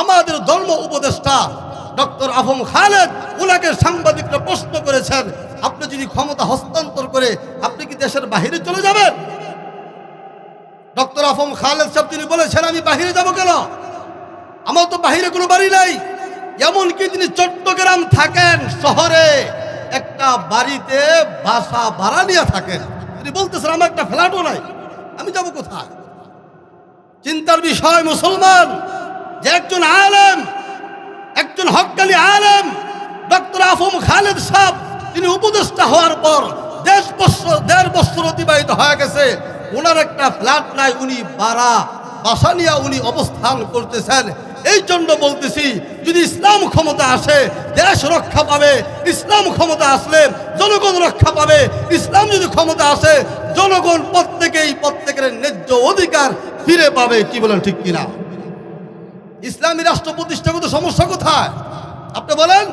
আমাদের ধর্ম উপদেষ্টা ডক্টর আফম খালেদ ওনাকে সাংবাদিকরা প্রশ্ন করেছেন, আপনি যদি ক্ষমতা হস্তান্তর করে আপনি কি দেশের বাহিরে চলে যাবেন? ডক্টর আফম খালেদ সাহেব তিনি বলেছেন, আমি বাহিরে যাব কেন? আমার তো বাহিরে কোনো বাড়ি নাই। এমনকি তিনি চট্টগ্রাম থাকেন, শহরে একটা বাড়িতে বাসা ভাড়া নিয়ে থাকেন। তিনি বলতেছেন, আমার একটা ফ্ল্যাটও নাই, আমি যাব কোথায়? চিন্তার বিষয়, মুসলমান। যে একজন আলেম, একজন হকানি আলেম, ডক্টর আফম খালেদ সাহেব, তিনি উপদেষ্টা হওয়ার পর দেশ বছর, দেড় বছর অতিবাহিত হয়ে গেছে। ওনার একটা ফ্ল্যাট নাই, উনি বাড়া বাসা নিয়ে উনি অবস্থান করতেছেন। এই জন্য বলতেছি, যদি ইসলাম ক্ষমতা আসে, দেশ রক্ষা পাবে, ইসলাম ক্ষমতা আসলে জনগণ রক্ষা পাবে। ইসলাম যদি ক্ষমতা আসে, জনগণ প্রত্যেকেই প্রত্যেকের ন্যায্য অধিকার ফিরে পাবে, কি বলেন ঠিক কিনা? ইসলামী রাষ্ট্র প্রতিষ্ঠাগত সমস্যা কোথায়? আপনি বলেন,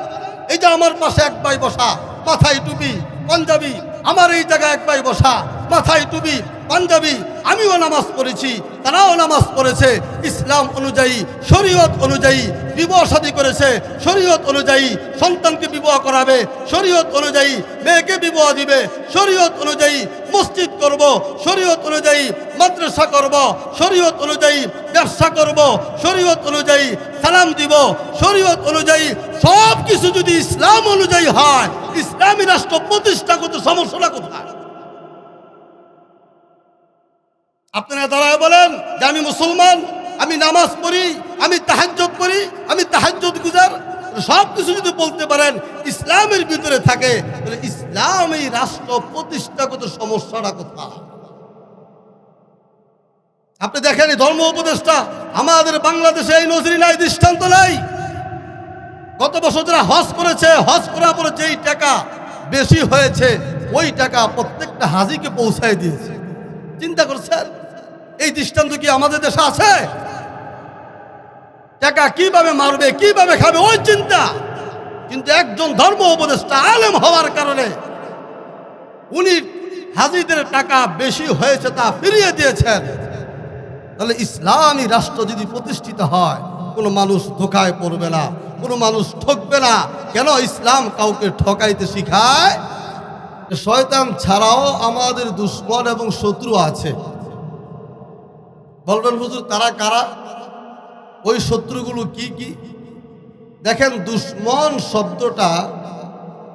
এই যে আমার পাশে এক ভাই বসা, মাথায় টুপি, পাঞ্জাবি, আমার এই জায়গায় এক ভাই বসা, মাথায় টুপি পাঞ্জাবি, আমিও নামাজ পড়েছি, তারাও নামাজ পড়েছে। ইসলাম অনুযায়ী, শরীয়ত অনুযায়ী বিবাহ শাদী করেছে, শরীয়ত অনুযায়ী সন্তানকে বিবাহ করাবে, শরীয়ত অনুযায়ী মেয়েকে বিবাহ দিবে, শরীয়ত অনুযায়ী মসজিদ করব, শরীয়ত অনুযায়ী মাদ্রাসা করব, শরীয়ত অনুযায়ী ব্যবসা করব, শরীয়ত অনুযায়ী সালাম দিব, শরীয়ত অনুযায়ী সব কিছু যদি ইসলাম অনুযায়ী হয়, ইসলামী রাষ্ট্র প্রতিষ্ঠাগত সমস্যাটা কোথায়? আপনারা দাঁড়ায় বলেন যে আমি মুসলমান, আমি নামাজ পড়ি, আমি তাহাজ্জত পড়ি, আমি তাহাজ্জত গুজার। সব কিছু যদি বলতে পারেন, ইসলামের ভিতরে থাকে, তাহলে ইসলাম এই রাষ্ট্র প্রতিষ্ঠাগত সমস্যাটা কোথায়? আপনি দেখেন এই ধর্ম উপদেষ্টা, আমাদের বাংলাদেশে এই নজরি নাই, দৃষ্টান্ত নাই। গত বছর যারা হজ করেছে, হজ করার পরে যেই টাকা বেশি হয়েছে, ওই টাকা প্রত্যেকটা হাজিকে পৌঁছায় দিয়েছে। চিন্তা করছেন? এই দৃষ্টান্ত কি আমাদের দেশে আছে? টাকা কীভাবে মারবে, কীভাবে খাবে, ওই চিন্তা। কিন্তু একজন ধর্ম উপদেষ্টা আলেম হওয়ার কারণে উনি হাজিদের টাকা বেশি হয়েছে তা ফিরিয়ে দিয়েছেন। তাহলে ইসলামী রাষ্ট্র যদি প্রতিষ্ঠিত হয়, কোনো মানুষ ধোকায় পড়বে না, কোনো মানুষ ঠকবে না। কেন ইসলাম কাউকে ঠকাইতে শিখায়? শয়তান ছাড়াও আমাদের দুশ্মন এবং শত্রু আছে। বলবেন হুজুর, তারা কারা? ওই শত্রুগুলো কি কি? দেখেন দুশ্মন শব্দটা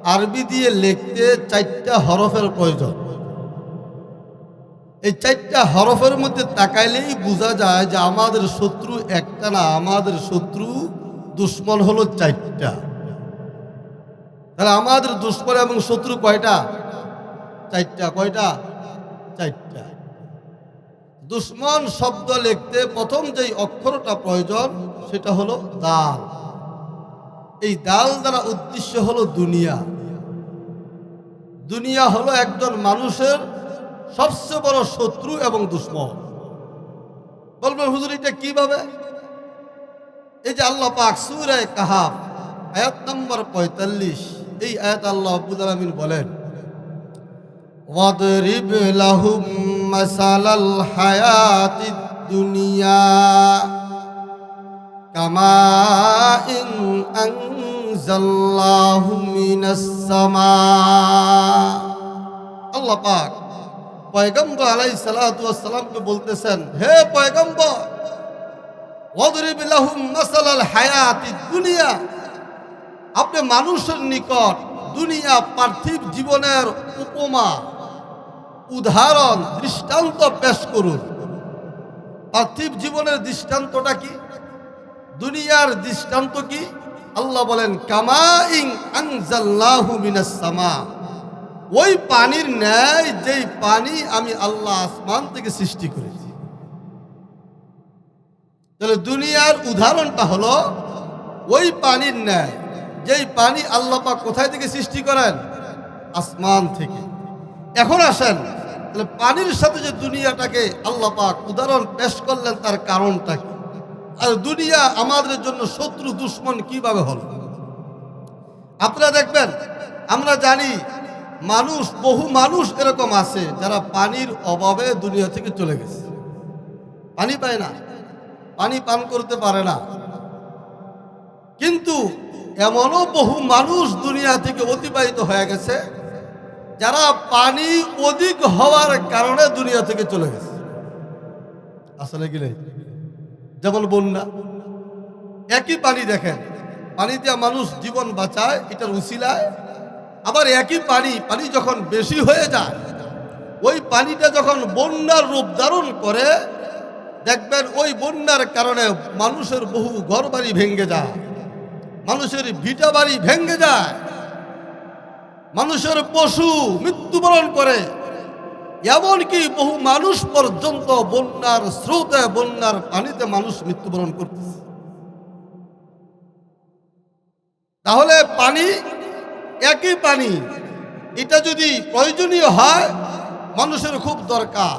আরবি দিয়ে লিখতে চারটা হরফের প্রয়োজন। এই চারটা হরফের মধ্যে তাকাইলেই বোঝা যায় যে আমাদের শত্রু একটা না, আমাদের শত্রু দুশ্মন হলো চারটা। তাহলে আমাদের দুশ্মন এবং শত্রু কয়টা? চারটা কয়টা? চারটা। দুশ্মন শব্দ লিখতে প্রথম যেই অক্ষরটা প্রয়োজন, সেটা হলো দাল। এই দাল দ্বারা উদ্দেশ্য হলো দুনিয়া। দুনিয়া হলো একজন মানুষের সবচেয়ে বড় শত্রু এবং দুশ্মন। বলবেন হুজুর, এটা কীভাবে? এই যে আল্লাহ পাক সুরায় কাহাফ, আয়াত নম্বর পঁয়তাল্লিশ, এই আয়াত আল্লাহ আব্দুল আলমিন বলেন মিনাস সামা। আল্লাহ পাক পয়গম্বর আলাই সালাতামকে বলতেছেন, হে পয়গম্বর দুনিয়া। আপনি মানুষের নিকট দুনিয়া পার্থিব জীবনের উপমা উদাহরণ, দৃষ্টান্ত পেশ করুন। পার্থিব জীবনের দৃষ্টান্তটা কি? দুনিয়ার দৃষ্টান্ত কি? আল্লাহ বলেন কামা ইং আনজাল্লাহু মিনাস সামা। ওই পানির ন্যায়, যেই পানি আমি আল্লাহ আসমান থেকে সৃষ্টি করেছি। তাহলে দুনিয়ার উদাহরণটা হলো, ওই পানির ন্যায়, যেই পানি আল্লাহ পাক কোথায় থেকে সৃষ্টি করেন? আসমান থেকে। এখন আসেন তাহলে পানির সাথে যে দুনিয়াটাকে আল্লাহ পাক উদাহরণ পেশ করলেন, তার কারণটা কি? আর দুনিয়া আমাদের জন্য শত্রু, দুশ্মন কীভাবে হলো? আপনারা দেখবেন, আমরা জানি মানুষ, বহু মানুষ এরকম আছে যারা পানির অভাবে দুনিয়া থেকে চলে গেছে। পানি পায় না, পানি পান করতে পারে না। কিন্তু এমনও বহু মানুষ দুনিয়া থেকে অতিবাহিত হয়ে গেছে যারা পানি অধিক হওয়ার কারণে দুনিয়া থেকে চলে গেছে। আসলে কি নেই? যেমন বন্যা। একই পানি দেখেন পানি দিয়ে মানুষ জীবন বাঁচায়, এটার উসিলায় আবার একই পানি পানি যখন বেশি হয়ে যায়, ওই পানিটা যখন বন্যার রূপ ধারণ করে, দেখবেন ওই বন্যার কারণে মানুষের বহু ঘর বাড়ি ভেঙে যায়, মানুষের ভিটা বাড়ি ভেঙে যায়। মানুষের পশু মৃত্যুবরণ করে। এমনকি বহু মানুষ পর্যন্ত বন্যার স্রোতে, বন্যার পানিতে মানুষ মৃত্যুবরণ করতেছে। তাহলে পানি একই পানি, এটা যদি প্রয়োজনীয় হয়, মানুষের খুব দরকার।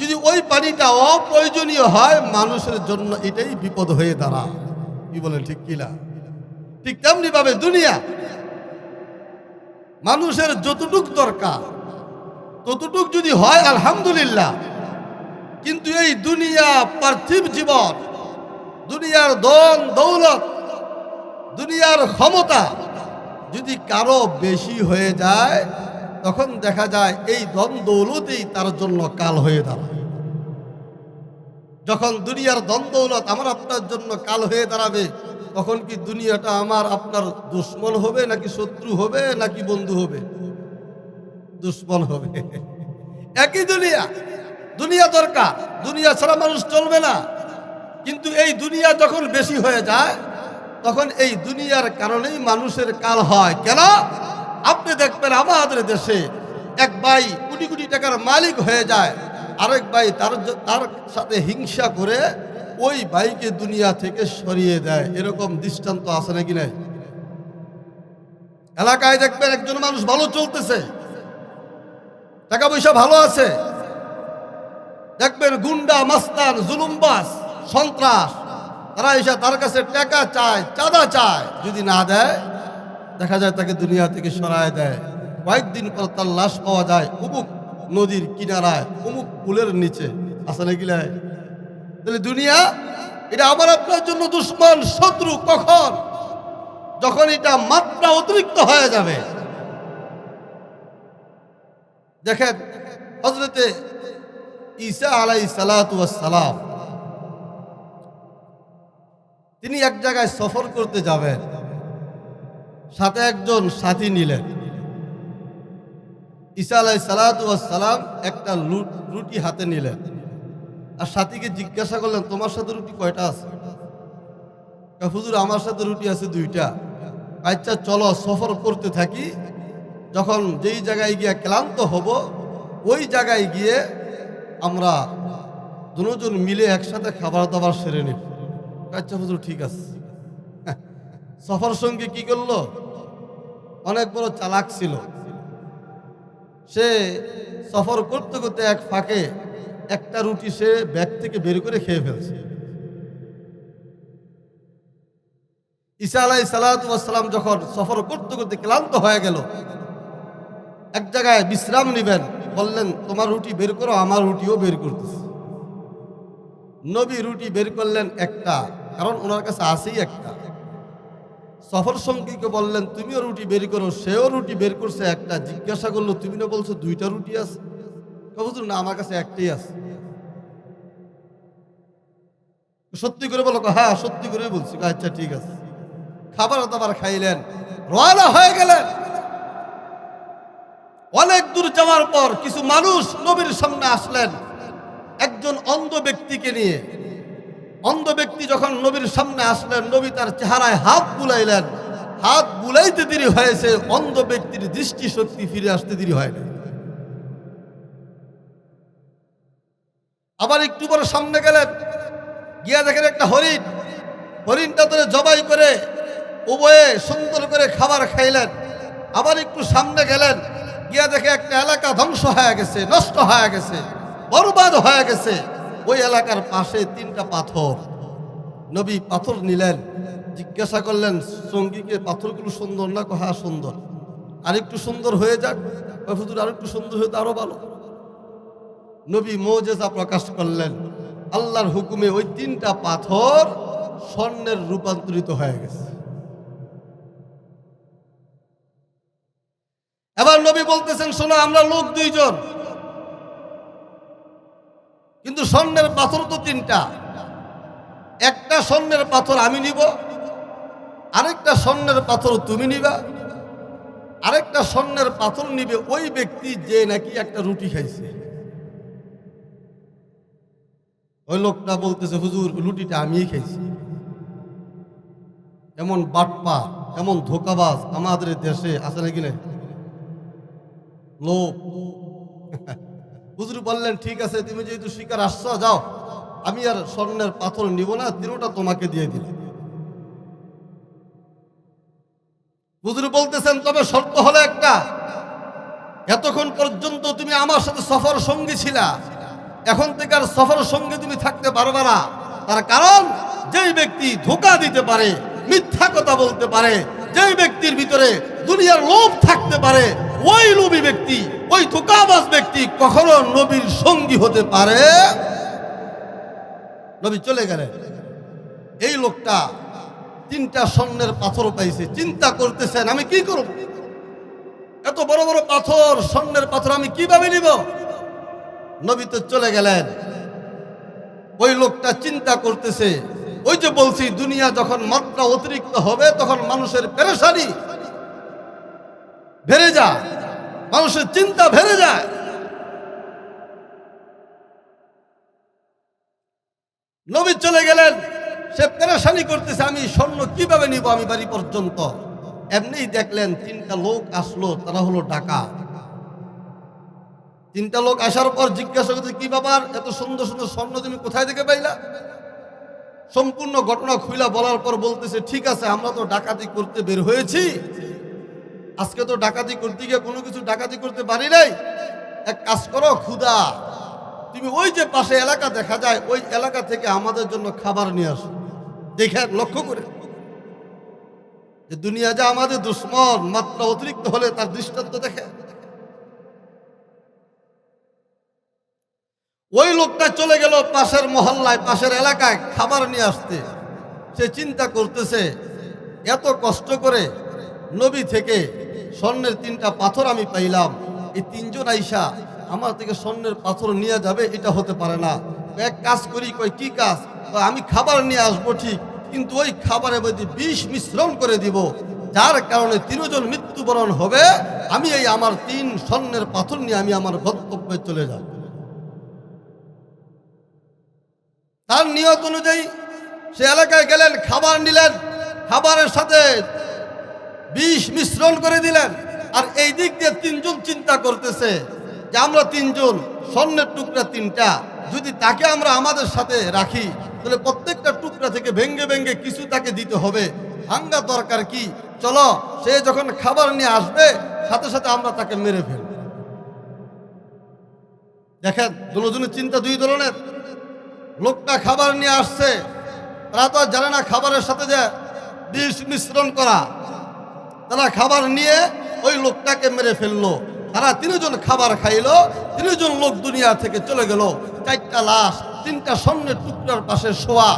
যদি ওই পানিটা অপ্রয়োজনীয় হয়, মানুষের জন্য এটাই বিপদ হয়ে দাঁড়ায়। কি বলেন, ঠিক কিনা ঠিক তেমনি ভাবে দুনিয়া মানুষের যতটুক দরকার, ততটুক যদি হয়, আলহামদুলিল্লাহ। কিন্তু এই দুনিয়া পার্থিব জীবন, দুনিয়ার দন দৌলত, দুনিয়ার ক্ষমতা যদি কারও বেশি হয়ে যায়, তখন দেখা যায় এই দন দৌলতেই তার জন্য কাল হয়ে দাঁড়ায়। যখন দুনিয়ার দন দৌলত আমার আপনার জন্য কাল হয়ে দাঁড়াবে তখন কি দুনিয়াটা আমার, আপনার দুশ্মন হবে নাকি শত্রু হবে নাকি বন্ধু হবে? দুশ্মন হবে। একই দুনিয়া। দুনিয়া দরকার। দুনিয়া ছাড়া মানুষ চলবে না। কিন্তু এই দুনিয়া যখন বেশি হয়ে যায়, তখন এই দুনিয়ার কারণেই মানুষের কাল হয়। কেন? আপনি দেখবেন আমাদের দেশে এক ভাই কোটি কোটি টাকার মালিক হয়ে যায়। আরেক ভাই তার তার সাথে হিংসা করে ওই ভাইকে দুনিয়া থেকে সরিয়ে দেয়। এরকম দৃষ্টান্ত আছে নাকি নাই? এলাকায় দেখবেন একজন মানুষ ভালো চলতেছে। টাকা পয়সা ভালো আছে। দেখবেন গুন্ডা, মাস্তান জুলুমবাস সন্ত্রাস, তারা এসে তার কাছে টাকা চায়, চাঁদা চায়। যদি না দেয়, দেখা যায় তাকে দুনিয়া থেকে সরায় দেয়। কয়েকদিন পর তার লাশ পাওয়া যায় অমুক নদীর কিনারায় অমুক পুলের নিচে। আসে নাকি লাই? তাহলে দুনিয়া, এটা আমার আপনার জন্য দুশ্মন, শত্রু কখন? যখন এটা মাত্রা অতিরিক্ত হয়ে যাবে। দেখেন হজরতে ঈসা আলাই সালাম, তিনি এক জায়গায় সফর করতে যাবেন। সাথে একজন সাথী নিলেন। ঈসা আলাই সালাম একটা রুটি হাতে নিলেন। আর সাথীকে জিজ্ঞাসা করলেন, তোমার সাথে রুটি কয়টা আছে? হুজুর, আমার সাথে রুটি আছে দুইটা। আচ্ছা চলো সফর করতে থাকি। যখন যেই জায়গায় গিয়ে ক্লান্ত হব, ওই জায়গায় গিয়ে আমরা দুজন মিলে একসাথে খাবার দাবার সেরে নিব। আচ্ছা হুজুর, ঠিক আছে। সফর সঙ্গে কি করল? অনেক বড় চালাক ছিল। সে সফর করতে করতে এক ফাঁকে একটা রুটি সে ব্যাগ থেকে বের করে খেয়ে ফেলছে। ঈসা আলাই সালাতাম যখন সফর করতে করতে ক্লান্ত হয়ে গেল, এক জায়গায় বিশ্রাম নিবেন, বললেন, তোমার রুটি বের করো, আমার রুটিও বের করতেছে। নবী রুটি বের করলেন একটা, কারণ ওনার কাছে আসেই একটা। সফর সঙ্গীকে বললেন, তুমিও রুটি বের করো, সেও রুটি বের করছে একটা। জিজ্ঞাসা করল, তুমি না বলছো দুইটা রুটি আছে? কবুতর না, আমার কাছে একটাই আছে। সত্যি করে বলো হ্যাঁ সত্যি করে বলছি। আচ্ছা ঠিক আছে। খাবার দাবার খাইলেন। রওনা হয়ে গেলেন। অনেক দূর যাওয়ার পর কিছু মানুষ নবীর সামনে আসলেন। একজন অন্ধ ব্যক্তিকে নিয়ে। অন্ধ ব্যক্তি যখন নবীর সামনে আসলেন, নবী তার চেহারায় হাত বুলাইলেন। হাত বুলাইতে দেরি হয়েছে, অন্ধ ব্যক্তির দৃষ্টি শক্তি ফিরে আসতে দেরি হয় না আবার একটু পরে সামনে গেলেন। গিয়া দেখেন একটা হরিণ। হরিণটা ধরে জবাই করে উভয়ে সুন্দর করে খাবার খাইলেন। আবার একটু সামনে গেলেন। গিয়া দেখে একটা এলাকা ধ্বংস হয়ে গেছে, নষ্ট হয়ে গেছে, বরবাদ হয়ে গেছে। ওই এলাকার পাশে তিনটা পাথর। নবী পাথর নিলেন, জিজ্ঞাসা করলেন, সঙ্গীকে পাথরগুলো সুন্দর না হ্যাঁ সুন্দর। আরেকটু সুন্দর হয়ে যাক। হুজুর, আরেকটু সুন্দর হয়ে আরও ভালো। নবী মোজেজা প্রকাশ করলেন আল্লাহর হুকুমে ওই তিনটা পাথর স্বর্ণের রূপান্তরিত হয়ে গেছে। এবার নবী বলতেছেন, শোনো, আমরা লোক দুইজন। কিন্তু স্বর্ণের পাথর তো তিনটা। একটা স্বর্ণের পাথর আমি নিব, আরেকটা স্বর্ণের পাথর তুমি নিবা, আরেকটা স্বর্ণের পাথর নিবে ওই ব্যক্তি যে নাকি একটা রুটি খাইছে। ওই লোকটা বলতেছে, হুজুর, লুটিটা আমিই খেয়েছি এমন বাটপা এমন ধোকাবাজ আমাদের দেশে আছে নাকি না লোক। হুজুর বললেন, ঠিক আছে, তুমি যেহেতু শিকার আসছ, যাও। আমি আর স্বর্ণের পাথর নিব না তিনোটা তোমাকে দিয়ে দিলাম। হুজুর বলতেছেন, তবে শর্ত হলো একটা। এতক্ষণ পর্যন্ত তুমি আমার সাথে সফর সঙ্গী ছিলা। এখন থেকে আর সফর সঙ্গে তুমি থাকতে পারবে না। তার কারণ, যেই ব্যক্তি ধোকা দিতে পারে, মিথ্যা কথা বলতে পারে, যেই ব্যক্তির ভিতরে দুনিয়ার লোভ থাকতে পারে, ওই লোভী ব্যক্তি, ওই ধোকাবাজ ব্যক্তি কখনো নবীর সঙ্গী হতে পারে। নবী চলে গেলেন। এই লোকটা তিনটা স্বর্ণের পাথর পাইছে। চিন্তা করতেছেন, আমি কি করব? এত বড় বড় পাথর, স্বর্ণের পাথর আমি কীভাবে নিব? নবী তো চলে গেলেন। ওই লোকটা চিন্তা করতেছে, ওই যে বলছি, দুনিয়া যখন মাত্রা অতিরিক্ত হবে, তখন মানুষের পেরেশানি বেড়ে যায়, মানুষের চিন্তা বেড়ে যায়। নবী চলে গেলেন, সে পেরেশানি করতেছে, আমি স্বর্ণ কীভাবে নিব আমি বাড়ি পর্যন্ত? এমনি দেখলেন তিনটা লোক আসলো, তারা হলো ডাকা তিনটা লোক আসার পর জিজ্ঞাসা করতে কি ব্যাপার? এত সুন্দর সুন্দর স্বর্ণ তুমি কোথায় থেকে পাইলা? সম্পূর্ণ ঘটনা খুইলা বলার পর বলতেছে, ঠিক আছে, আমরা তো ডাকাতি করতে বের হয়েছি। আজকে তো ডাকাতি করতে গিয়ে কোনো কিছু ডাকাতি করতে পারি নাই। এক কাজ করো ক্ষুদা তুমি ওই যে পাশে এলাকা দেখা যায়, ওই এলাকা থেকে আমাদের জন্য খাবার নিয়ে আসো। দেখে লক্ষ্য করে। যে দুনিয়া যা আমাদের দুশ্মন, মাত্রা অতিরিক্ত হলে তার দৃষ্টান্ত দেখে। ওই লোকটা চলে গেল পাশের মহল্লায়, পাশের এলাকায় খাবার নিয়ে আসতে। সে চিন্তা করতেছে, এত কষ্ট করে নবী থেকে স্বর্ণের তিনটা পাথর আমি পাইলাম। এই তিনজন আইসা আমার থেকে স্বর্ণের পাথর নিয়ে যাবে, এটা হতে পারে না। এক কাজ করি কই কি কাজ? আমি খাবার নিয়ে আসব ঠিক, কিন্তু ওই খাবারের মধ্যে বিষ মিশ্রণ করে দিব। যার কারণে তিনজন মৃত্যুবরণ হবে, আমি এই আমার তিন স্বর্ণের পাথর নিয়ে আমি আমার গন্তব্যে চলে যাব। তার নিয়ত অনুযায়ী সে এলাকায় গেলেন, খাবার নিলেন, খাবারের সাথে বিষ মিশ্রণ করে দিলেন। আর এই দিক দিয়ে তিনজন চিন্তা করতেছে যে আমরা তিনজন, স্বর্ণের টুকরা তিনটা, যদি তাকে আমরা আমাদের সাথে রাখি, তাহলে প্রত্যেকটা টুকরা থেকে ভেঙ্গে ভেঙ্গে কিছু তাকে দিতে হবে। ভাঙ্গা দরকার কি? চলো, সে যখন খাবার নিয়ে আসবে, সাথে সাথে আমরা তাকে মেরে ফেলব। দেখেন, দুজনের চিন্তা দুই ধরনের। লোকটা খাবার নিয়ে আসছে। তারা তো জানে না খাবারের সাথে যে বিষ মিশ্রণ করা। তারা খাবার নিয়ে ওই লোকটাকে মেরে ফেলল। তারা তিনজন খাবার খাইলো, তিনজন লোক দুনিয়া থেকে চলে গেল। চারটা লাশ, তিনটা স্বর্ণের টুকরার পাশে শোয়া।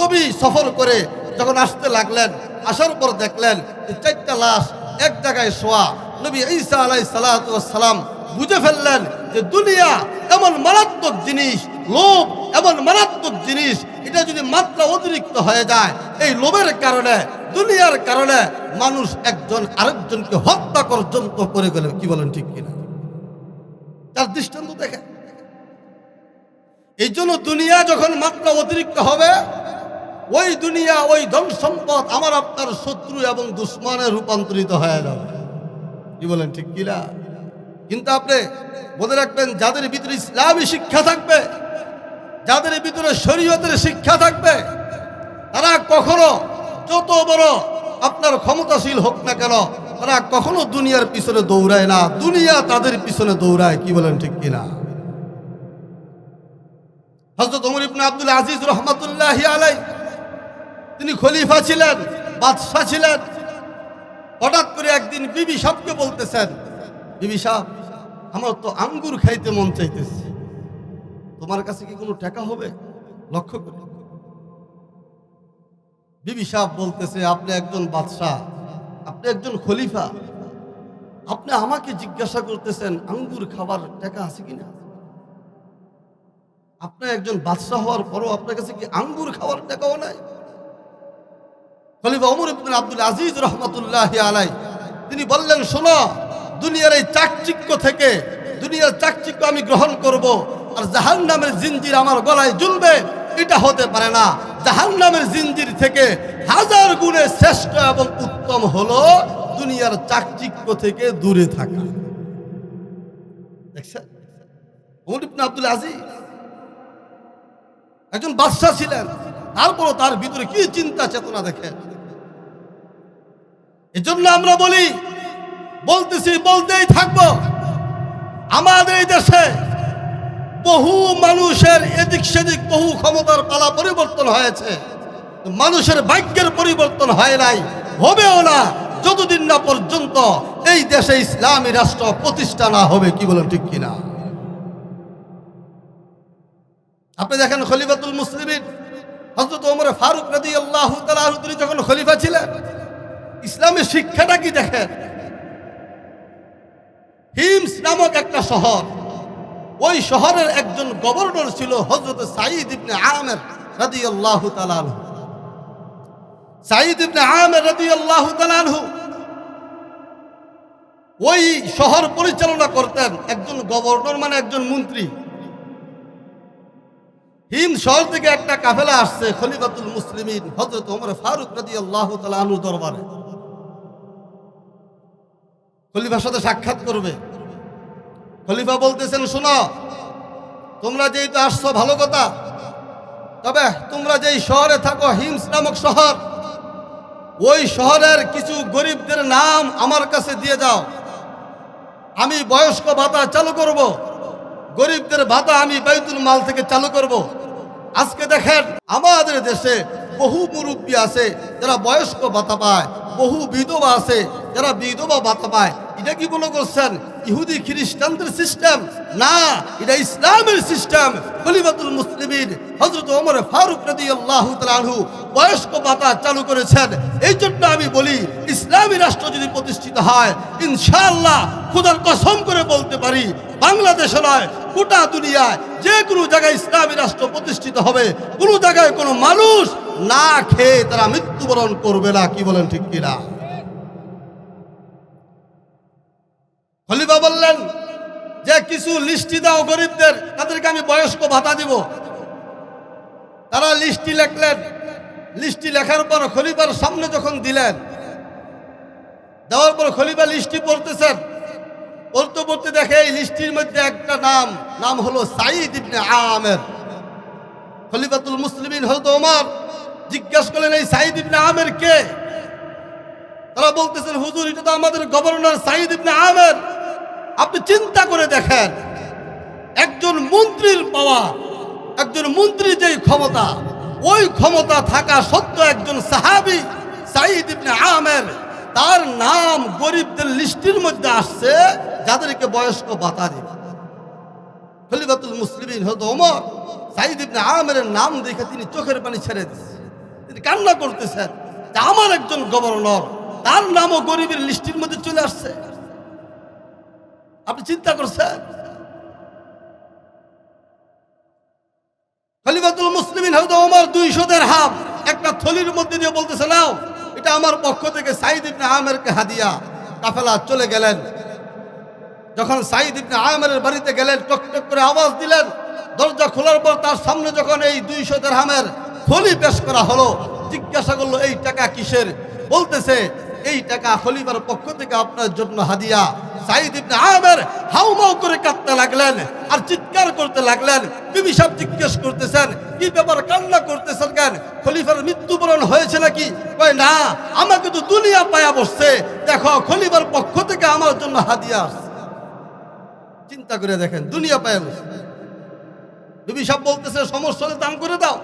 নবী সফর করে যখন আসতে লাগলেন, আসার পর দেখলেন যে চারটা লাশ এক জায়গায় শোয়া। নবী ঈসা আলাই সালাম বুঝে ফেললেন যে দুনিয়া এমন মারাত্মক জিনিস, লোভ এমন মারাত্মক জিনিস, এটা যদি মাত্রা অতিরিক্ত হয়ে যায়, এই লোভের কারণে, দুনিয়ার কারণে মানুষ একজন আরেকজনকে হত্যা পর্যন্ত করে গেলে, কি বলেন ঠিক কিনা? তার দৃষ্টান্ত দেখে এই জন্য দুনিয়া যখন মাত্রা অতিরিক্ত হবে, ওই দুনিয়া, ওই ধন সম্পদ আমার আপনার শত্রু এবং দুশ্মনে রূপান্তরিত হয়ে যাবে। কি বলেন ঠিক কিনা? কিন্তু আপনি মনে রাখবেন, যাদের ভিতরে ইসলামী শিক্ষা থাকবে, যাদের ভিতরে শরীয়তের শিক্ষা থাকবে, তারা কখনো যত বড় আপনার ক্ষমতাশীল হোক না কেন, তারা কখনো দুনিয়ার পিছনে দৌড়ায় না। দুনিয়া তাদের পিছনে দৌড়ায়, কি বলেন ঠিক কিনা হজরত ওমর ইবনে আব্দুল আজিজ রহমতুল্লাহ আলাই তিনি খলিফা ছিলেন, বাদশাহ ছিলেন। হঠাৎ করে একদিন বিবি সাহকে বলতেছেন, বিবি সাহ আমার তো আঙ্গুর খাইতে মন চাইতেছে। তোমার কাছে কি কোনো টাকা হবে? লক্ষ্য করে। বিবি সাহ বলতেছে, আপনি একজন বাদশাহ, আপনি একজন খলিফা। আপনি আমাকে জিজ্ঞাসা করতেছেন, আঙ্গুর খাবার টাকা আছে কিনা? আপনি একজন বাদশাহ হওয়ার পরও আপনার কাছে কি আঙ্গুর খাওয়ার টাকাও নাই? খলিফা ইবনে আব্দুল আজিজ রহমতুল্লাহ আলাই তিনি বললেন, শোনো দুনিয়ার এই চাকচিক্য থেকে, দুনিয়ার চাকচিক্য আমি গ্রহণ করব, আর জাহান নামের জিঞ্জির আমার গলায় ঝুলবে, এটা হতে পারে না। জাহান নামের জিঞ্জির থেকে হাজার গুণে শ্রেষ্ঠ এবং উত্তম হলো দুনিয়ার চাকচিক্য থেকে দূরে থাকা। আব্দুল আজিজ একজন বাদশাহ ছিলেন, তারপরও তার ভিতরে কি চিন্তা চেতনা দেখেন? এজন্য আমরা বলি বলতেছি, বলতেই থাকব। আমাদের এই দেশে বহু মানুষের এদিক সেদিক বহু ক্ষমতার পালা পরিবর্তন হয়েছে। মানুষের ভাগ্যের পরিবর্তন হয় নাই, হবেও না। যতদিন না পর্যন্ত এই দেশে ইসলামী রাষ্ট্র প্রতিষ্ঠা না হবে, কি বলেন ঠিক কিনা? আপনি দেখেন খলিফাতুল মুসলিমিন হজরত ওমর ফারুক রাদি আল্লাহ তিনি যখন খলিফা ছিলেন ইসলামের শিক্ষাটা কি দেখেন? হিমস নামক একটা শহর। ওই শহরের একজন গভর্নর ছিল হজরত সাইদ ইবনে আমের রাদি আল্লাহ তালানহু সাইদ ইবনে আমের রাদি আল্লাহ তালানহু ওই শহর পরিচালনা করতেন একজন গভর্নর মানে একজন মন্ত্রী। হিম শহর থেকে একটা কাফেলা আসছে খলিফাতুল মুসলিমিন হজরত ওমর ফারুক রাজি আল্লাহ তালু দরবারে। খলিফার সাথে সাক্ষাৎ করবে। খলিফা বলতেছেন, শোনো, তোমরা যেহেতু আসছো, ভালো কথা। তবে তোমরা যেই শহরে থাকো, হিমস নামক শহর, ওই শহরের কিছু গরিবদের নাম আমার কাছে দিয়ে যাও। আমি বয়স্ক ভাতা চালু করব, গরিবদের ভাতা আমি বাইতুল মাল থেকে চালু করব। আজকে দেখেন, আমাদের দেশে বহু মুরব্বী আছে যারা বয়স্ক ভাতা পায়। বহু বিধবা আছে, যারা বিধবা ভাতা পায়। এটা কি মনে করছেন? ইহুদি খ্রিস্টানদের সিস্টেম না, এটা ইসলামের সিস্টেম খলিফাতুল মুসলিমিন হজরত ওমর ফারুক রাদি আল্লাহ তালু বয়স্ক ভাতা চালু করেছেন। এই জন্য আমি বলি, ইসলামী রাষ্ট্র যদি প্রতিষ্ঠিত হয়, ইনশাআল্লাহ খুদার কসম করে বলতে পারি, বাংলাদেশে নয়, গোটা দুনিয়ায় যে কোনো জায়গায় ইসলামী রাষ্ট্র প্রতিষ্ঠিত হবে। কোনো জায়গায় কোনো মানুষ না খেয়ে তারা মৃত্যুবরণ করবে না, কি বলেন ঠিক কিনা? খলিফা বললেন, যে কিছু লিস্টি দাও গরিবদের, তাদেরকে আমি বয়স্ক ভাতা দিব। তারা লিস্টি লেখলেন। লিস্টি লেখার পর খলিফার সামনে যখন দিলেন, দেওয়ার পর খলিফা লিস্টি পড়তেছেন। পড়তে পড়তে দেখে এই লিস্টির মধ্যে একটা নাম নাম হলো সাইদ ইবনে আমের। খলিফাতুল মুসলিমিন হয়তো ওমর। জিজ্ঞাসা করলেন, এই সাইদ ইবনে আমের কে? তারা বলতেছেন, হুজুর, এটা তো আমাদের গভর্নর সাইদ ইবনে আমের। আপনি চিন্তা করে দেখেন, একজন মন্ত্রীর পাওয়া, একজন মন্ত্রীর যেই ক্ষমতা, ওই ক্ষমতা থাকা সত্ত্বেও একজন সাহাবি সাইদ ইবনে আমের, তার নাম গরিবদের লিস্টির মধ্যে আসছে, যাদেরকে বয়স্ক ভাতা দিবে খলিফাতুল মুসলিমিন হতো ওমর সাইদ ইবনে আমের নাম দেখে তিনি চোখের পানি ছেড়ে দিচ্ছে তিনি কান্না করতেছেন যে আমার একজন গভর্নর, তার নামও গরিবের লিস্টির মধ্যে চলে আসছে। আপনি চিন্তা করছেন? খলিফাতুল মুসলিমিন হয়তো আমার দুইশো দের একটা থলির মধ্যে দিয়ে বলতেছে, নাও, এটা আমার পক্ষ থেকে সাইদ ইবনে আমেরকে হাদিয়া। কাফেলা চলে গেলেন। যখন সাইদ ইবনে আমেরের বাড়িতে গেলেন টক টক করে আওয়াজ দিলেন। দরজা খোলার পর তার সামনে যখন এই দুইশো দেড়হামের থলি পেশ করা হলো। জিজ্ঞাসা করল, এই টাকা কিসের? বলতেছে, এই টাকা খলিফার পক্ষ থেকে আপনার জন্য হাদিয়া। সাইদ করে কাঁদতে লাগলেন আর চিৎকার করতে লাগলেন। জিজ্ঞেস করতেছেন, কি ব্যাপার খলিফার মৃত্যুবরণ না দুনিয়া পায়া বসছে। দেখো পক্ষ থেকে আমার জন্য হাদিয়া চিন্তা করে দেখেন, দুনিয়া পায়া বিবি সাহেব বলতেছে, সমস্যা দান করে দাও।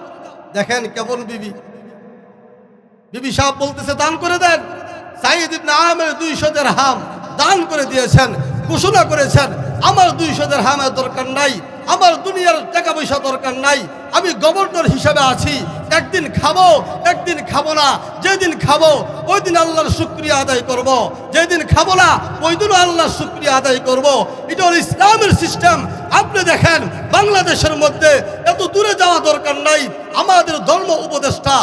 দেখেন কেমন বিবি। বিবি সাহেব বলতেছে, দান করে দেন। সাইদ ইবনে আমের দুইশো হাম দান করে দিয়েছেন, ঘোষণা করেছেন, আমার দুইশো হামের দরকার নাই। আমার দুনিয়ার টাকা পয়সা দরকার নাই, আমি গভর্নর হিসাবে আছি, একদিন খাব একদিন খাব না, যেদিন খাব ওই দিন আল্লাহর শুক্রিয়া আদায় করব। যেদিন খাব না ওই দিনও আল্লাহর শুক্রিয়া আদায় করব। এটা হলো ইসলামের সিস্টেম আপনি দেখেন, বাংলাদেশের মধ্যে এত দূরে যাওয়া দরকার নাই, আমাদের ধর্ম উপদেষ্টা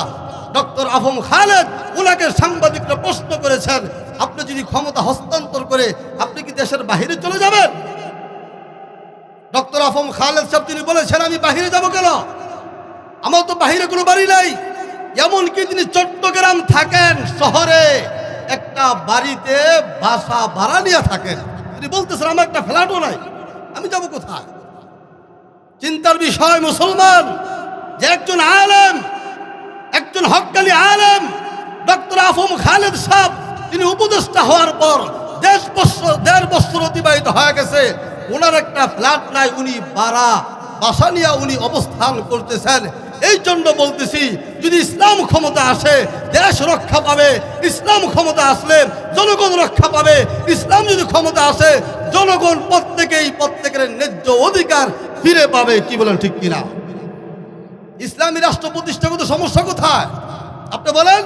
ডক্টর আফম খালেদ ওনাকে সাংবাদিকরা প্রশ্ন করেছেন, আপনি যদি ক্ষমতা হস্তান্তর করে, আপনি কি দেশের বাহিরে চলে যাবেন ডক্টর আফম খালেদ সাহেব তিনি বলেছেন, আমি বাহিরে যাব কেন? আমার তো বাহিরে কোনো বাড়ি নাই। এমনকি তিনি চট্টগ্রাম থাকেন, শহরে একটা বাড়িতে বাসা ভাড়া নিয়ে থাকেন। তিনি বলতেছেন, আমার একটা ফ্ল্যাটও নাই, আমি যাব কোথায়? চিন্তার বিষয়, মুসলমান, যে একজন আলেম, একজন হকালি আলেম, ডক্টর আফম খালেদ সাহেব, তিনি উপদেষ্টা হওয়ার পর দেশ বছর, দেড় বছর অতিবাহিত হয়ে গেছে। ওনার একটা ফ্ল্যাট নাই, উনি বাড়া বাসা নিয়ে উনি অবস্থান করতেছেন। এই জন্য বলতেছি, যদি ইসলাম ক্ষমতা আসে, দেশ রক্ষা পাবে, ইসলাম ক্ষমতা আসলে জনগণ রক্ষা পাবে। ইসলাম যদি ক্ষমতা আসে, জনগণ প্রত্যেকেই প্রত্যেকের ন্যায্য অধিকার ফিরে পাবে, কি বলেন ঠিক কিনা? ইসলামী রাষ্ট্র প্রতিষ্ঠা করতে সমস্যা কোথায়? আপনি বলেন,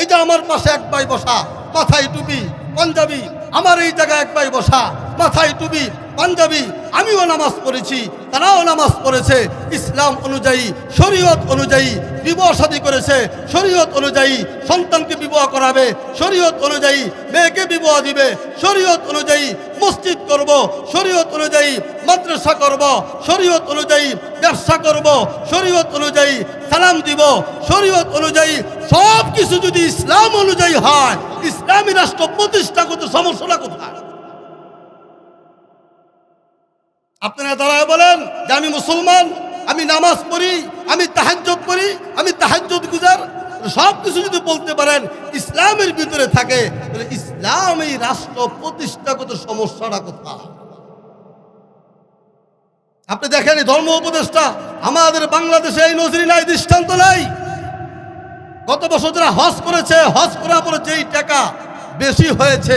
এই যে আমার পাশে এক ভাই বসা, মাথায় টুপি, পাঞ্জাবি, আমার এই জায়গায় এক ভাই বসা, মাথায় টুপি পাঞ্জাবি, আমিও নামাজ পড়েছি, তারাও নামাজ পড়েছে। ইসলাম অনুযায়ী, শরীয়ত অনুযায়ী বিবাহ শাদী করেছে, শরীয়ত অনুযায়ী সন্তানকে বিবাহ করাবে, শরীয়ত অনুযায়ী মেয়েকে বিবাহ দিবে, শরীয়ত অনুযায়ী মসজিদ করব, শরীয়ত অনুযায়ী মাদ্রাসা করব, শরীয়ত অনুযায়ী ব্যবসা করব, শরীয়ত অনুযায়ী সালাম দিব, শরীয়ত অনুযায়ী সব কিছু যদি ইসলাম অনুযায়ী হয়, ইসলামী রাষ্ট্র প্রতিষ্ঠা করতে সমস্যাটা কোথায়? আপনারা দাঁড়ায় বলেন যে আমি মুসলমান, আমি নামাজ পড়ি, আমি তাহাজ্জত পড়ি, আমি তাহাজ্জত গুজার। সব কিছু যদি বলতে পারেন, ইসলামের ভিতরে থাকে, তাহলে ইসলাম এই রাষ্ট্র প্রতিষ্ঠাগত সমস্যাটা কোথায়? আপনি দেখেন এই ধর্ম উপদেষ্টা, আমাদের বাংলাদেশে এই নজরি নাই, দৃষ্টান্ত নাই। গত বছর যারা হজ করেছে, হজ করার পরে যেই টাকা বেশি হয়েছে,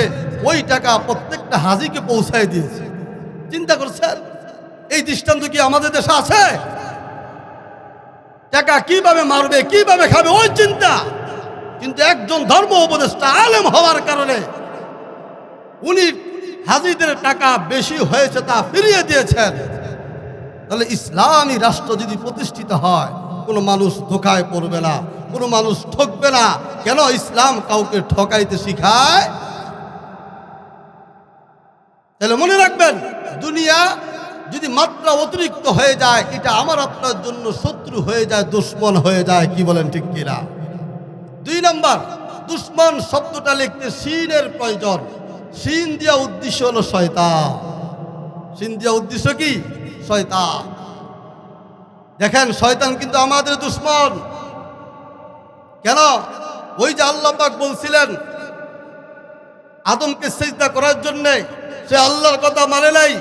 ওই টাকা প্রত্যেকটা হাজিকে পৌঁছায় দিয়েছে। চিন্তা করছেন? এই দৃষ্টান্ত কি আমাদের দেশে আছে? টাকা কীভাবে মারবে, কীভাবে খাবে, ওই চিন্তা। কিন্তু একজন ধর্ম উপদেষ্টা আলেম হওয়ার কারণে উনি হাজিদের টাকা বেশি হয়েছে তা ফিরিয়ে দিয়েছেন। তাহলে ইসলামী রাষ্ট্র যদি প্রতিষ্ঠিত হয়, কোনো মানুষ ধোকায় পড়বে না, কোনো মানুষ ঠকবে না। কেন ইসলাম কাউকে ঠকাইতে শিখায়? তাহলে মনে রাখবেন, দুনিয়া যদি মাত্রা অতিরিক্ত হয়ে যায়, এটা আমার আপনার জন্য শত্রু হয়ে যায়, দুশ্মন হয়ে যায়, কি বলেন ঠিক কিনা? দুই নম্বর, দুশ্মন শব্দটা লিখতে সিনের প্রয়োজন। সিন দিয়া উদ্দেশ্য হলো শয়তা সিন দিয়া উদ্দেশ্য কি? শয়তা দেখেন, শয়তান কিন্তু আমাদের দুশ্মন। কেন? ওই যে আল্লাপাক বলছিলেন, আদমকে সেজদা করার জন্যে, সে আল্লাহর কথা মানে নাই।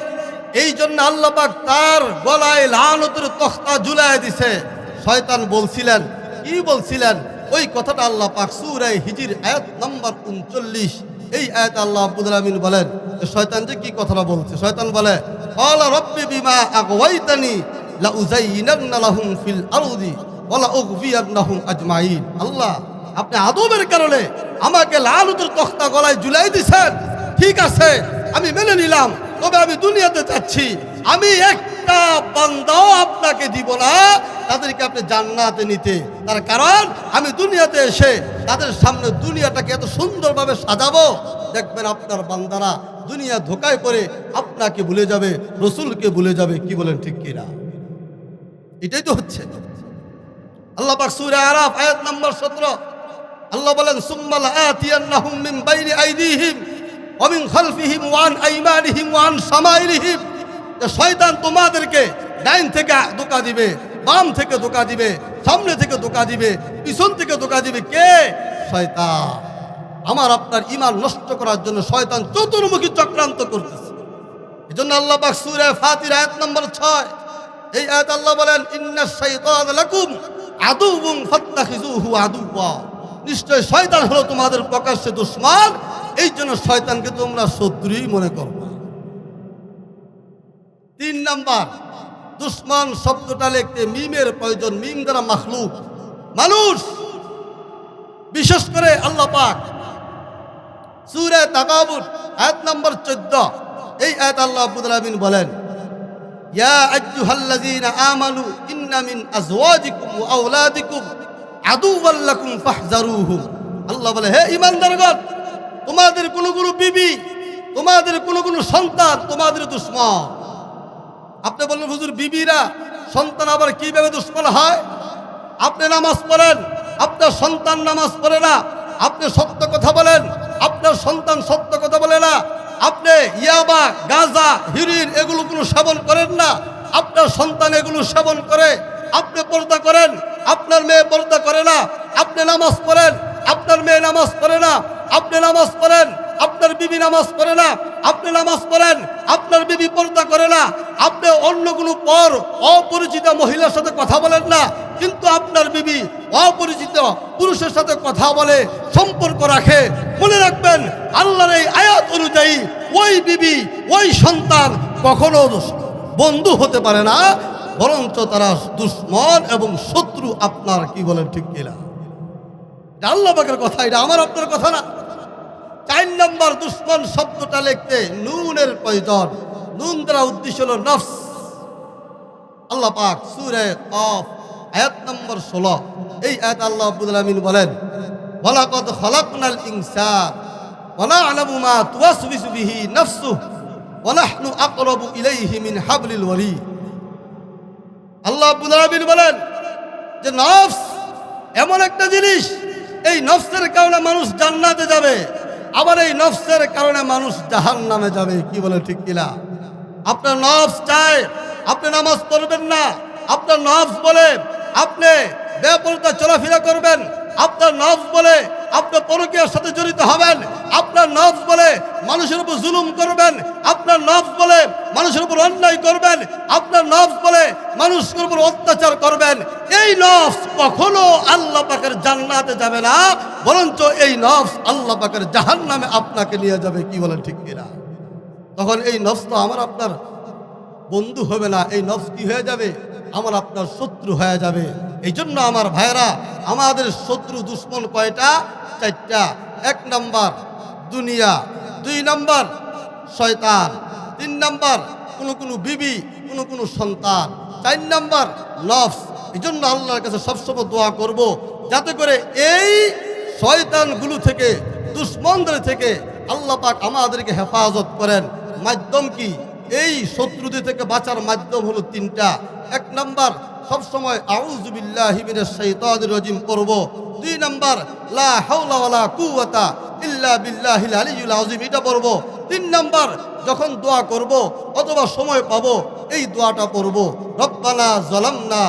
এই জন্য আল্লাহ পাক তার গলায় লানতের তখতা জুলাই দিছে। শয়তান বলছিলেন, কি বলছিলেন? ওই কথাটা আল্লাহ পাক সুরাই হিজির আয়াত নাম্বার উনচল্লিশ, এই আয়াত আল্লাহ আব্দুল আমিন বলেন। শয়তান যে কি কথাটা বলছে? শয়তান বলে, ক্বালা রব্বি বিমা আগওয়াইতানি লা উযাইয়িনান্না লাহুম ফিল আরদি ওয়া লা উগফিয়ান্নাহুম আজমাইন। আল্লাহ, আপনি আদবের কারণে আমাকে লালুতের তখতা গলায় ঝুলাই দিছেন। ঠিক আছে, আমি মেনে নিলাম। তবে আমি দুনিয়াতে যাচ্ছি। আমি একটা বান্দাও আপনাকে দিব না। তাদেরকে আপনি জান্নাতে নিতে। তার কারণ, আমি দুনিয়াতে এসে তাদের সামনে দুনিয়াটাকে এত সুন্দরভাবে সাজাবো। দেখবেন আপনার বান্দারা দুনিয়া ধোকায় পড়ে আপনাকে ভুলে যাবে, রসুলকে ভুলে যাবে। কি বলেন ঠিক কিনা? এটাই তো হচ্ছে। আল্লাহ সূরা আরাফ, আয়াত নম্বর 17 আল্লাহ বলেন সুম্মাল আতিয়ান্নাহুম মিন বাইনি আইদিহিম। ওয়া মিন খালফিহিম ওয়া আন আইমানিহিম ওয়া আন শামাইলিহিম শয়তান তোমাদেরকে ডাইন থেকে ধোকা দিবে, বাম থেকে ধোকা দিবে, সামনে থেকে ধোকা দিবে, পিছন থেকে ধোকা দিবে কে? শয়তান। আমার আপনার ইমান নষ্ট করার জন্য শয়তান চতুর্মুখী চক্রান্ত করতেছে। এজন্য আল্লাহ পাক সূরা ফাতির আয়াত নম্বর ছয়, এই আয়াত আল্লাহ বলেন ইন্নাশ শাইতান লাকুম আদুউম ফাত্তাখিজুহু আদুওয়া। নিশ্চয় শয়তান হলো তোমাদের প্রকাশ্যে দুশ্মন এই জন্য শয়তানকে তোমরা শত্রুই মনে করো। তিন নাম্বার, দুশ্মন শব্দটা লিখতে মিমের প্রয়োজন, মিম দ্বারা মাখলুক। মানুষ, বিশেষ করে আল্লাহ পাক, সুরে তাকাবুর, আয়াত নম্বর চোদ্দ, এই আয়াত আল্লাহ আব্বুল আলমিন বলেন, ইয়া আইয়ুহাল্লাযীনা আমানু ইন্না মিন আজওয়াজিকুম ওয়া আওলাদিকুম আদুওয়াল লাকুম ফাহজারুহুম আল্লাহ বলে, হে ঈমানদারগণ তোমাদের কোন কোন বিবি, তোমাদের কোন কোন সন্তান তোমাদের দুশ্মন। আপনি বললেন, হুজুর, বিবিরা, সন্তান আবার কীভাবে দুশ্মন হয়? আপনি নামাজ পড়েন, আপনার সন্তান নামাজ পড়ে না, আপনি সত্য কথা বলেন, আপনার সন্তান সত্য কথা বলে না, আপনি ইয়াবা, গাঁজা হিরিন এগুলো কোনো সেবন করেন না, আপনার সন্তান এগুলো সেবন করে, আপনি পর্দা করেন, আপনার মেয়ে পর্দা করে না, আপনি নামাজ পড়েন আপনার মেয়ে নামাজ পড়ে না, আপনি নামাজ পড়েন, আপনার বিবি নামাজ পড়ে না, আপনি নামাজ পড়েন, আপনার বিবি পর্দা করে না, আপনি অন্য কোনো পর অপরিচিত মহিলার সাথে কথা বলেন না, কিন্তু আপনার বিবি অপরিচিত পুরুষের সাথে কথা বলে, সম্পর্ক রাখে, মনে রাখবেন আল্লাহর এই আয়াত অনুযায়ী ওই বিবি, ওই সন্তান কখনো বন্ধু হতে পারে না, বরঞ্চ তারা দুশ্মন এবং শত্রু আপনার, কি বলেন ঠিক কিনা? আল্লাহ কথা, এটা আমার আপনার কথা না। চার নম্বর দুশ্মন শব্দটা লিখতে নুনের প্রয়োজন। নুন দ্বারা উদ্দেশ্য হল নফস। আল্লাহ পাক সুরে কফ, আয়াত নম্বর ষোলো। এই আয়াত আল্লাহ আব্বুল আলমিন বলেন, ওয়ালাকদ খলাকনাল ইনসান ওয়ালা আলামু মা তুওয়াসবিসু বিহি নাফসুহু ওয়া নাহনু আকরাবু ইলাইহি মিন হাবলিল ওয়ারিদ আল্লাহ আব্বুল আলমিন বলেন যে নফস এমন একটা জিনিস এই নফসের কারণে মানুষ জান্নাতে যাবে। আবার এই নফসের কারণে মানুষ জাহান নামে যাবে, কি বলে ঠিক কিনা? আপনার নফস চায়, আপনি নামাজ পড়বেন না। আপনার নফস বলে আপনি বেপরদা চলাফেরা করবেন। আপনার নফস বলে আপনার পরকীয়ার সাথে জড়িত হবেন। আপনার নফস বলে মানুষের উপর জুলুম করবেন। আপনার নফস বলে মানুষের উপর অন্যায় করবেন। আপনার নফস বলে মানুষের উপর অত্যাচার করবেন। এই নফস কখনো আল্লাহ পাকের জান্নাতে যাবে না। বরঞ্চ এই নফস আল্লাহ পাকের জাহান নামে আপনাকে নিয়ে যাবে। কি বলেন ঠিক কিনা? তখন এই নফস তো আমার আপনার বন্ধু হবে না। এই নফস কি হয়ে যাবে? আমার আপনার শত্রু হয়ে যাবে। এই জন্য আমার ভাইরা আমাদের শত্রু দুশ্মন কয়টা? চারটা। এক নম্বর দুনিয়া, দুই নম্বর শয়তান, তিন নম্বর কোনো কোনো বিবি, কোনো কোনো সন্তান, চার নাম্বার নফস। এই জন্য আল্লাহর কাছে সবসময় দোয়া করব, যাতে করে এই শয়তানগুলো থেকে, দুশ্মনদের থেকে আল্লাহ পাক আমাদেরকে হেফাজত করেন। মাধ্যম কি? এই শত্রুদের থেকে বাঁচার মাধ্যম হলো তিনটা। এক নাম্বার, সবসময় আউজুবিল্লাহি মিনাশ শাইতানির রাজিম পড়ব। দুই নাম্বার, লা হাওলা কুওয়াতা ইল্লা বিল্লাহিল আলিয়্যুল আযীম, এটা পড়ব। তিন নাম্বার, যখন দোয়া করব অথবা সময় পাবো, এই দোয়াটা পড়ব। রব্বানা যালামনা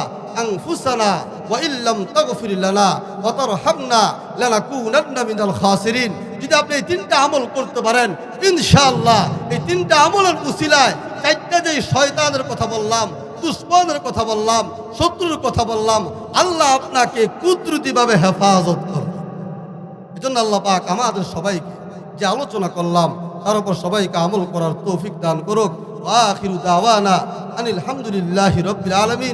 আনফুসানা ওয়া ইল্লাম তাগফির লানা তারহামনা মিনাল খাসিরিন। যদি আপনি এই তিনটা আমল করতে পারেন, ইনশাআল্লাহ এই তিনটা আমলের উসিলায় চারটা যে শয়তানের কথা বললাম, দুশ্মনের কথা বললাম, শত্রুর কথা বললাম, আল্লাহ আপনাকে কুদরতিভাবে হেফাজত করবে। এই আল্লাহ পাক আমাদের সবাইকে যে আলোচনা করলাম, তার উপর সবাইকে আমল করার তৌফিক দান করুক। আখিরু দাওয়ানা আনিল হামদুলিল্লাহি রব্বিল আলামিন।